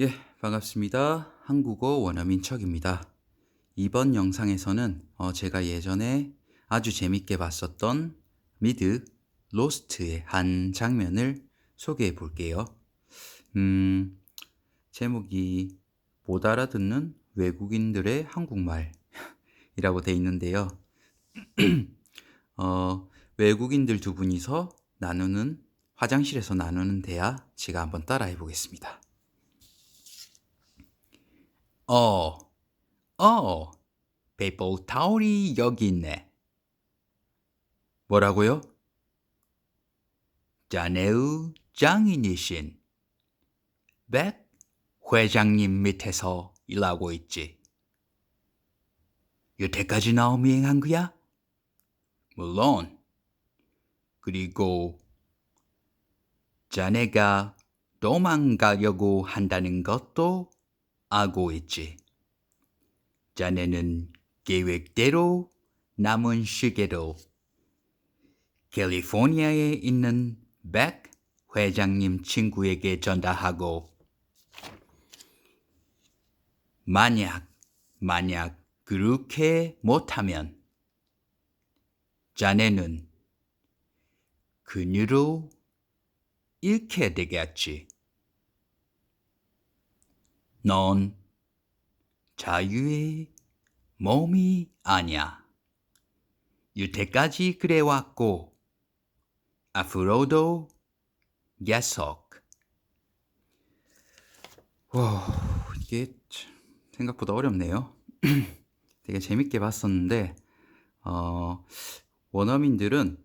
예, 반갑습니다. 한국어 원어민 척입니다. 이번 영상에서는 어, 제가 예전에 아주 재밌게 봤었던 미드 로스트의 한 장면을 소개해 볼게요. 음, 제목이 못 알아듣는 외국인들의 한국말이라고 돼 있는데요. 어, 외국인들 두 분이서 나누는 화장실에서 나누는 대화 제가 한번 따라해 보겠습니다. 어, 어, 페이퍼 타올이 여기 있네. 뭐라고요? 자네의 장인이신 백 회장님 밑에서 일하고 있지. 여태까지 나 미행한 거야? 물론. 그리고 자네가 도망가려고 한다는 것도 알고 있지. 자네는 계획대로 남은 시계로 캘리포니아에 있는 백 회장님 친구에게 전달하고 만약 만약 그렇게 못하면 자네는 그녀로 잃게 되겠지. 넌 자유의 몸이 아니야. 여태까지 그래왔고, 앞으로도 계속. 와, 이게 참 생각보다 어렵네요. 되게 재밌게 봤었는데, 어, 원어민들은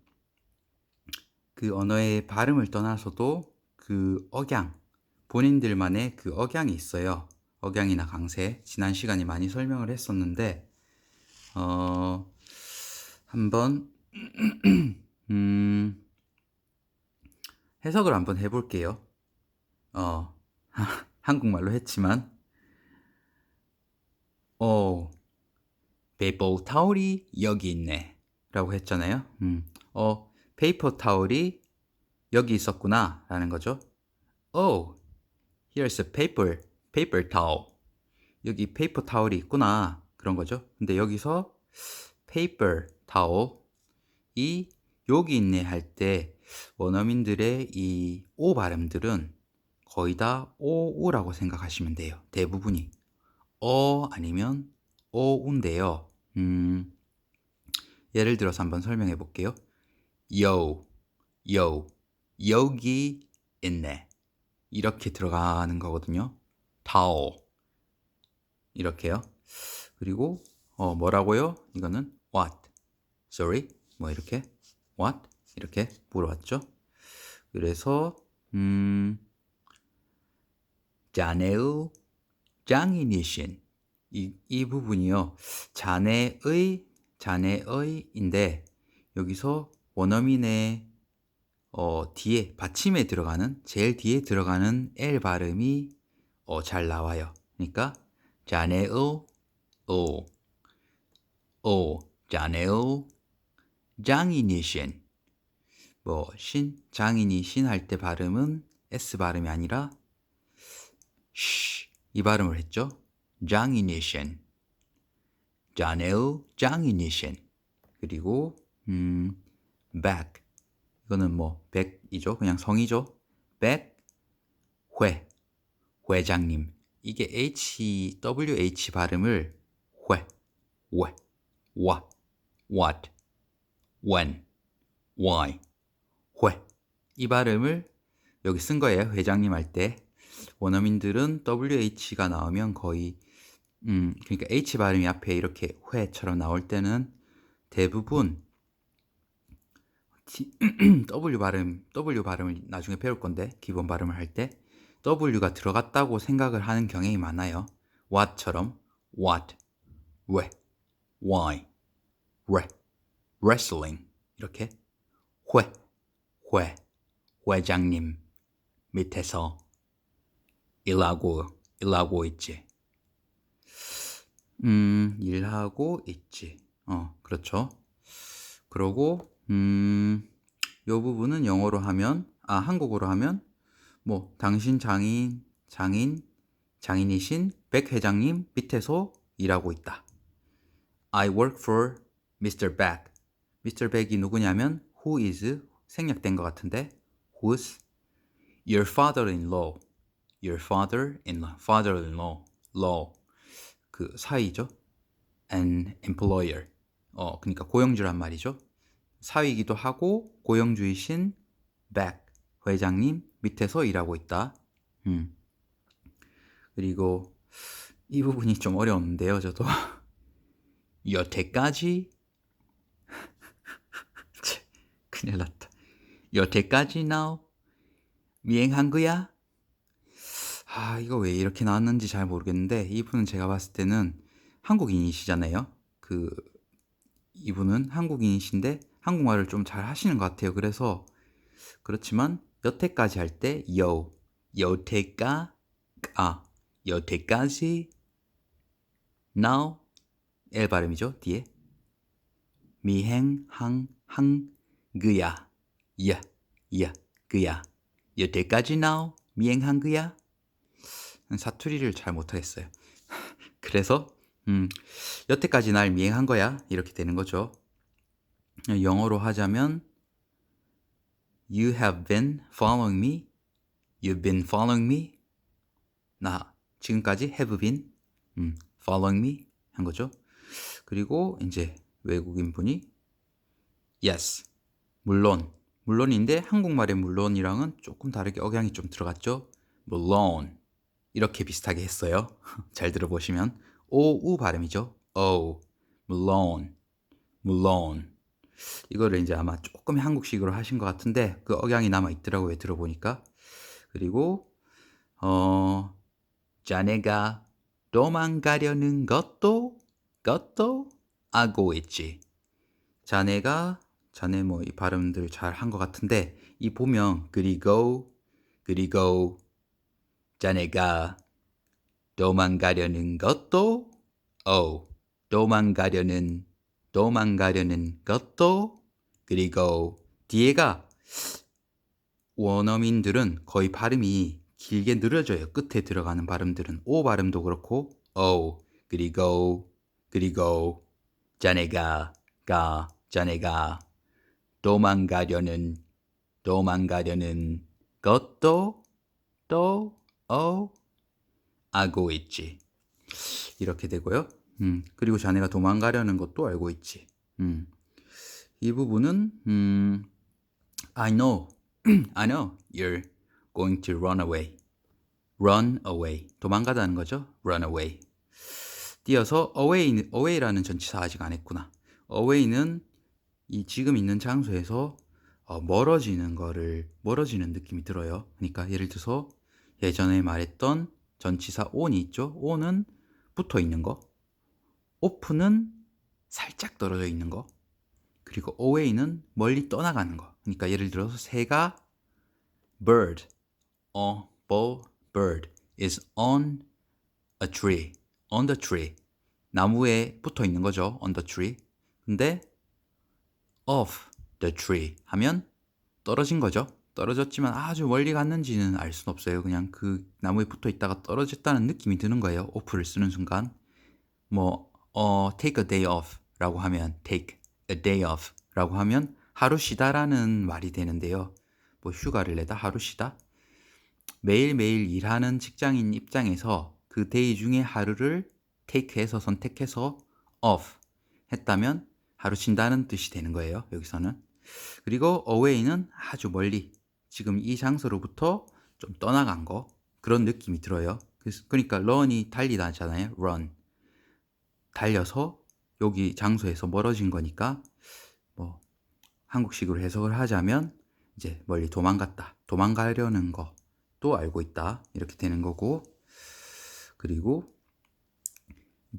그 언어의 발음을 떠나서도 그 억양, 본인들만의 그 억양이 있어요. 억양이나 강세. 지난 시간에 많이 설명을 했었는데, 어, 한번, 음, 해석을 한번 해볼게요. 어, 한국말로 했지만, 어, 페이퍼 타올이 여기 있네. 라고 했잖아요. 음, 어, 페이퍼 타올이 여기 있었구나. 라는 거죠. Oh, here's a paper, paper towel. 여기 페이퍼 타올이 있구나. 그런 거죠. 근데 여기서 paper towel, 이 여기 있네 할 때 원어민들의 이 오 발음들은 거의 다 오우라고 생각하시면 돼요. 대부분이. 어 아니면 오우인데요. 음, 예를 들어서 한번 설명해 볼게요. 요, 요, 여기 있네. 이렇게 들어가는 거거든요. 타오. 이렇게요. 그리고 어 뭐라고요? 이거는 what. sorry. 뭐 이렇게 what 이렇게 물어봤죠. 그래서 음 자네의 장인이신 이, 이 부분이요. 자네의 자네의인데 여기서 원어민의 어, 뒤에 받침에 들어가는 제일 뒤에 들어가는 L 발음이 어, 잘 나와요. 그러니까 자네의 오, 오, 자네의 장인이신 뭐 신, 장인이 신 할 때 발음은 S 발음이 아니라 쉬, 이 발음을 했죠. 장인이신 자네의 장인이신 그리고 음, back 이거는 뭐 백이죠. 그냥 성이죠. 백 회. 회장님. 이게 H, WH 발음을 회, 왜, what, what, when, why, 회. 이 발음을 여기 쓴 거예요. 회장님 할 때. 원어민들은 WH가 나오면 거의 음, 그러니까 H 발음이 앞에 이렇게 회처럼 나올 때는 대부분 T, W 발음, W 발음을 나중에 배울 건데, 기본 발음을 할 때, W가 들어갔다고 생각을 하는 경향이 많아요. what처럼, what, 왜, why, re, wrestling, 이렇게, 회, 회, 회장님 밑에서 일하고, 일하고 있지. 음, 일하고 있지. 어, 그렇죠. 그러고, 음, 요 부분은 영어로 하면, 아, 한국어로 하면, 뭐, 당신 장인, 장인, 장인이신 백 회장님 밑에서 일하고 있다. I work for Mr. Beck. Mr. Beck이 누구냐면 who is 생략된 것 같은데 who's your father-in-law. Your father-in-law. father-in-law. law. 그 사위죠. an employer. 어, 그러니까 고용주란 말이죠. 사위이기도 하고 고용주이신 Beck 회장님 밑에서 일하고 있다. 음. 그리고 이 부분이 좀 어려운데요, 저도. 여태까지 큰일 났다. 여태까지 now 미행한 거야? 아, 이거 왜 이렇게 나왔는지 잘 모르겠는데 이분은 제가 봤을 때는 한국인이시잖아요. 그 이분은 한국인이신데 한국말을 좀 잘 하시는 것 같아요. 그래서 그렇지만 여태까지 할때 여, 여태까 아, 여태까지 now L 발음이죠. 뒤에 미행 항 항 그야 야, 야, 그야 여태까지 now 미행한 그야 사투리를 잘 못하겠어요. 그래서 음, 여태까지 날 미행한 거야 이렇게 되는 거죠. 영어로 하자면 You have been following me. You've been following me. 나 지금까지 have been 음, following me 한 거죠. 그리고 이제 외국인 분이 yes 물론 물론인데 한국말의 물론이랑은 조금 다르게 억양이 좀 들어갔죠. 물론 이렇게 비슷하게 했어요. 잘 들어보시면 오우 발음이죠. 오 물론 물론 이거를 이제 아마 조금 한국식으로 하신 것 같은데 그 억양이 남아 있더라고요. 들어보니까 그리고 어 자네가 도망가려는 것도 것도 알고 있지. 자네가 자네 뭐 이 발음들 잘 한 것 같은데 이 보면 그리고 그리고 자네가 도망가려는 것도 어 도망가려는 도망가려는 것도 그리고 뒤에가 원어민들은 거의 발음이 길게 늘어져요. 끝에 들어가는 발음들은 오 발음도 그렇고 어 그리고 그리고 자네가 가 자네가 도망가려는 도망가려는 것도 또 어, 알고 있지. 이렇게 되고요. 음, 그리고 자네가 도망가려는 것도 알고 있지. 음, 이 부분은 음, I know, I know you're going to run away. run away. 도망가다는 거죠. run away. 띄어서 away, away라는 전치사 아직 안 했구나. away는 이 지금 있는 장소에서 어, 멀어지는 거를 멀어지는 느낌이 들어요. 그러니까 예를 들어서 예전에 말했던 전치사 on이 있죠. on은 붙어 있는 거. Open은 살짝 떨어져 있는 거. 그리고 away는 멀리 떠나가는 거. 그러니까 예를 들어서 새가 bird, a bird is on a tree, on the tree. 나무에 붙어 있는 거죠. on the tree. 근데 off the tree 하면 떨어진 거죠. 떨어졌지만 아주 멀리 갔는지는 알 수는 없어요. 그냥 그 나무에 붙어 있다가 떨어졌다는 느낌이 드는 거예요. off를 쓰는 순간. 뭐, 어, take a day off 라고 하면 take a day off 라고 하면 하루 쉬다라는 말이 되는데요. 뭐 휴가를 내다 하루 쉬다. 매일매일 일하는 직장인 입장에서 그 데이 중에 하루를 take해서 선택해서 off 했다면 하루 쉰다는 뜻이 되는 거예요. 여기서는. 그리고 away는 아주 멀리 지금 이 장소로부터 좀 떠나간 거 그런 느낌이 들어요. 그러니까 run이 달리다잖아요. run. 달려서 여기 장소에서 멀어진 거니까 뭐 한국식으로 해석을 하자면 이제 멀리 도망갔다. 도망가려는 거또 알고 있다. 이렇게 되는 거고 그리고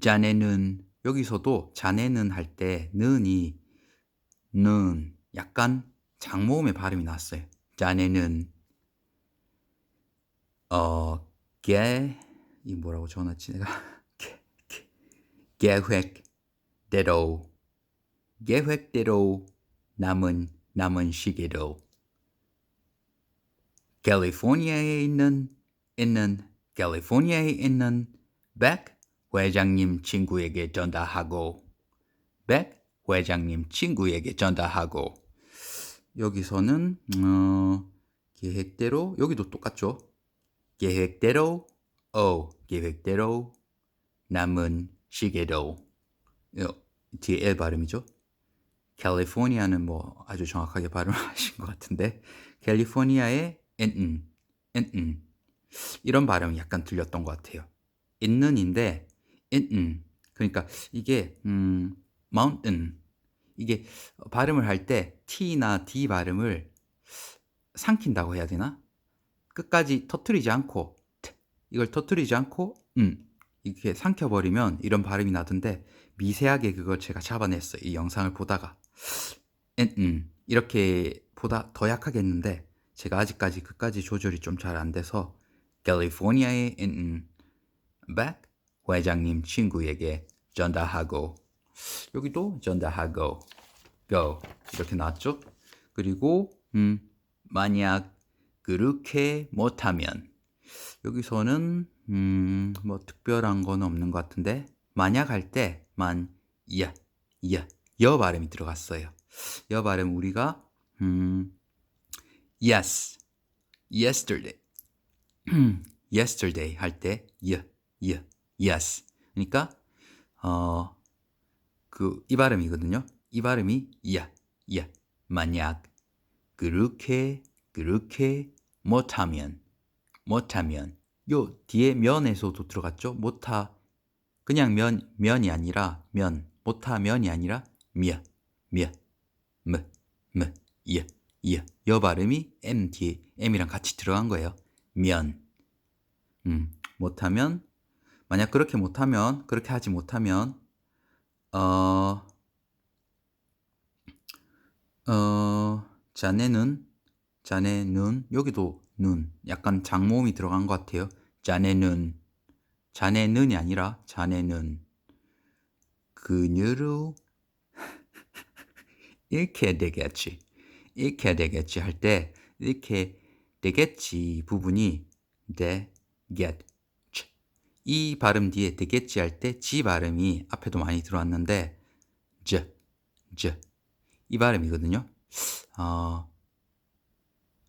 자네는 여기서도 자네는 할 때 는이 는 약간 장모음의 발음이 났어요. 자네는 어개이 뭐라고 적어놨지 내가 계획대로 계획대로 남은 남은 시계로 캘리포니아에 있는 있는 캘리포니아에 있는 백 회장님 친구에게 전달하고 백 회장님 친구에게 전달하고 여기서는 어, 계획대로 여기도 똑같죠. 계획대로 오 계획대로 남은 시계도 요, 뒤에 L 발음이죠. 캘리포니아는 뭐 아주 정확하게 발음하신 것 같은데 캘리포니아의 엔 엔, 이런 발음이 약간 들렸던 것 같아요. 있는인데 엔 그러니까 이게 음, mountain 이게 발음을 할 때 T나 D 발음을 삼킨다고 해야 되나? 끝까지 터트리지 않고 트, 이걸 터트리지 않고 음 이렇게 삼켜버리면 이런 발음이 나던데 미세하게 그걸 제가 잡아냈어요. 이 영상을 보다가 엔, 음, 이렇게 보다 더 약하게 했는데 제가 아직까지 그까지 조절이 좀 잘 안 돼서 캘리포니아의 엔, 음, 백 회장님 친구에게 전달하고 여기도 전달하고 go 이렇게 나왔죠. 그리고 음, 만약 그렇게 못하면 여기서는 음, 뭐 특별한 건 없는 것 같은데 만약 할 때 만, 야, 야, 여 발음이 들어갔어요. 여 발음 우리가 음, yes, yesterday, yesterday 할때 야, 야, yes. 그러니까 어, 그 이 발음이거든요. 이 발음이 야, 야. 만약 그렇게 그렇게 못하면 못하면 요 뒤에 면에서도 들어갔죠. 못하 그냥 면 면이 아니라 면 못하 면이 아니라 미야 미야 뭐뭐 예, 예. 여 발음이 M 뒤에 M이랑 같이 들어간 거예요. 면. 음, 못하면, 만약 그렇게 못하면, 그렇게 하지 못하면, 어, 어, 자네는, 자네는, 여기도 눈, 약간 장모음이 들어간 것 같아요. 자네는, 자네는이 아니라 자네는, 그녀로 이렇게 되겠지. 이렇게 되겠지 할 때, 이렇게 되겠지 부분이 되, get, 이 발음 뒤에 되겠지 할 때 지 발음이 앞에도 많이 들어왔는데 j, j 이 발음이거든요. 어,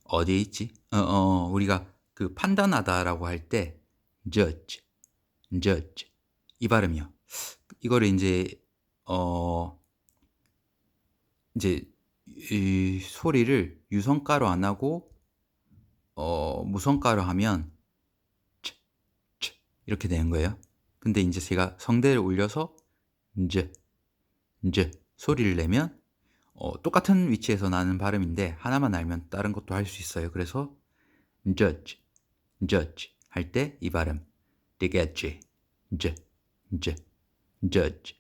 어디에 있지? 어, 어, 우리가 그 판단하다라고 할 때 judge, judge 이 발음이요. 이거를 이제 어 이제 이 소리를 유성가로 안 하고 어 무성가로 하면 이렇게 되는 거예요. 근데 이제 제가 성대를 올려서 이제 이제 소리를 내면 어, 똑같은 위치에서 나는 발음인데 하나만 알면 다른 것도 할 수 있어요. 그래서 judge, judge 할 때 이 발음. 되겠지, j, j, judge,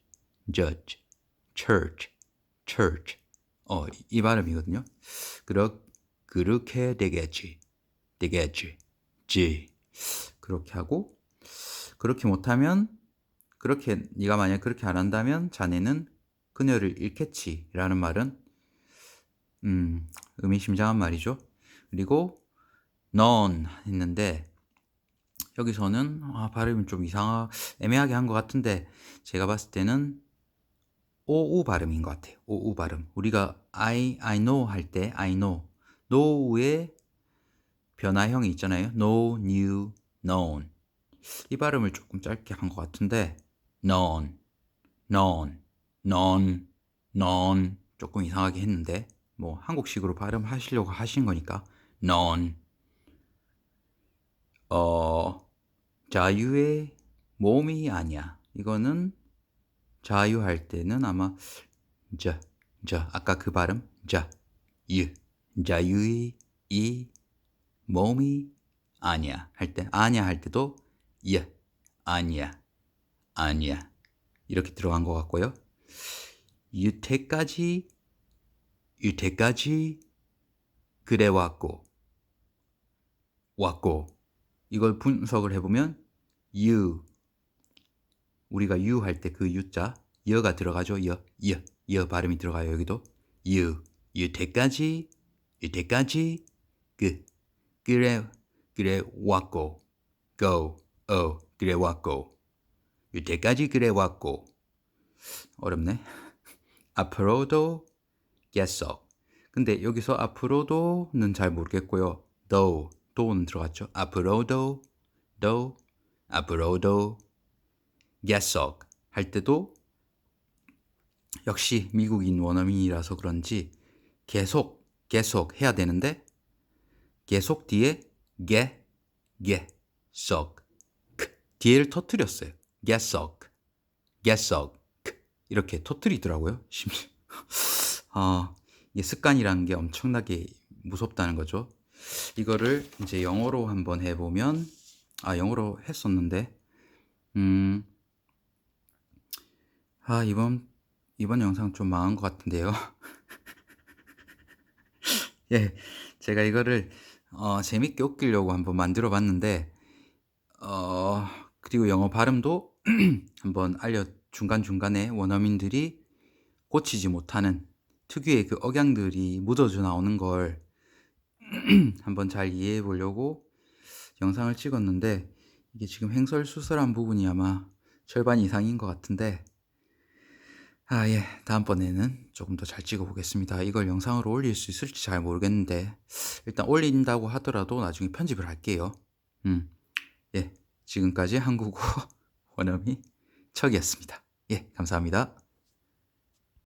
judge, church, church. 어, 이 발음이거든요. 그러, 그렇게 되겠지, 되겠지, 지. 그렇게 하고 그렇게 못하면 그렇게 네가 만약 그렇게 안 한다면 자네는 그녀를 잃겠지라는 말은 음, 의미심장한 말이죠. 그리고 non 했는데 여기서는 아, 발음이 좀 이상하 애매하게 한 것 같은데 제가 봤을 때는 오우 발음인 것 같아요. 오우 발음. 우리가 I I know 할 때 I know know의 변화형이 있잖아요. know, knew, known. 이 발음을 조금 짧게 한 것 같은데 known, known, known, known 조금 이상하게 했는데 뭐 한국식으로 발음하시려고 하신 거니까 known 어 자유의 몸이 아니야. 이거는 자유할 때는 아마 자, 자 아까 그 발음 자, 유 자유의 이 몸이 아니야 할 때 아니야 할 때도 예, 아니야, 아니야. 이렇게 들어간 것 같고요. 유태까지, 유태까지 그래 왔고, 왔고. 이걸 분석을 해보면 you, 우리가 you 할때 그 유자, 여가 들어가죠. 여, 여, 여 발음이 들어가요. 여기도 you, 유태까지, 유태까지 그, 그래, 그래 왔고. go, 어, 그래 왔고. 이때까지 그래 왔고. 어렵네. 앞으로도 계속. 근데 여기서 앞으로도는 잘 모르겠고요. though, do는 들어갔죠. 앞으로도, though, 앞으로도 계속 할 때도 역시 미국인 원어민이라서 그런지 계속 계속 해야 되는데 계속 뒤에 게, 게, 썩, 크 뒤에를 터트렸어요. 계속, 계속, 크 이렇게 터트리더라고요. 심지어 아 이게 습관이라는 게 엄청나게 무섭다는 거죠. 이거를 이제 영어로 한번 해보면 아 영어로 했었는데 음. 아, 이번, 이번 영상 좀 망한 것 같은데요. 예, 제가 이거를, 어, 재밌게 웃기려고 한번 만들어 봤는데, 어, 그리고 영어 발음도 한번 알려, 중간중간에 원어민들이 고치지 못하는 특유의 그 억양들이 묻어져 나오는 걸 한번 잘 이해해 보려고 영상을 찍었는데, 이게 지금 횡설수설한 부분이 아마 절반 이상인 것 같은데, 아, 예. 다음번에는 조금 더 잘 찍어 보겠습니다. 이걸 영상으로 올릴 수 있을지 잘 모르겠는데, 일단 올린다고 하더라도 나중에 편집을 할게요. 음, 예. 지금까지 한국어 원어민 척이었습니다. 예, 감사합니다.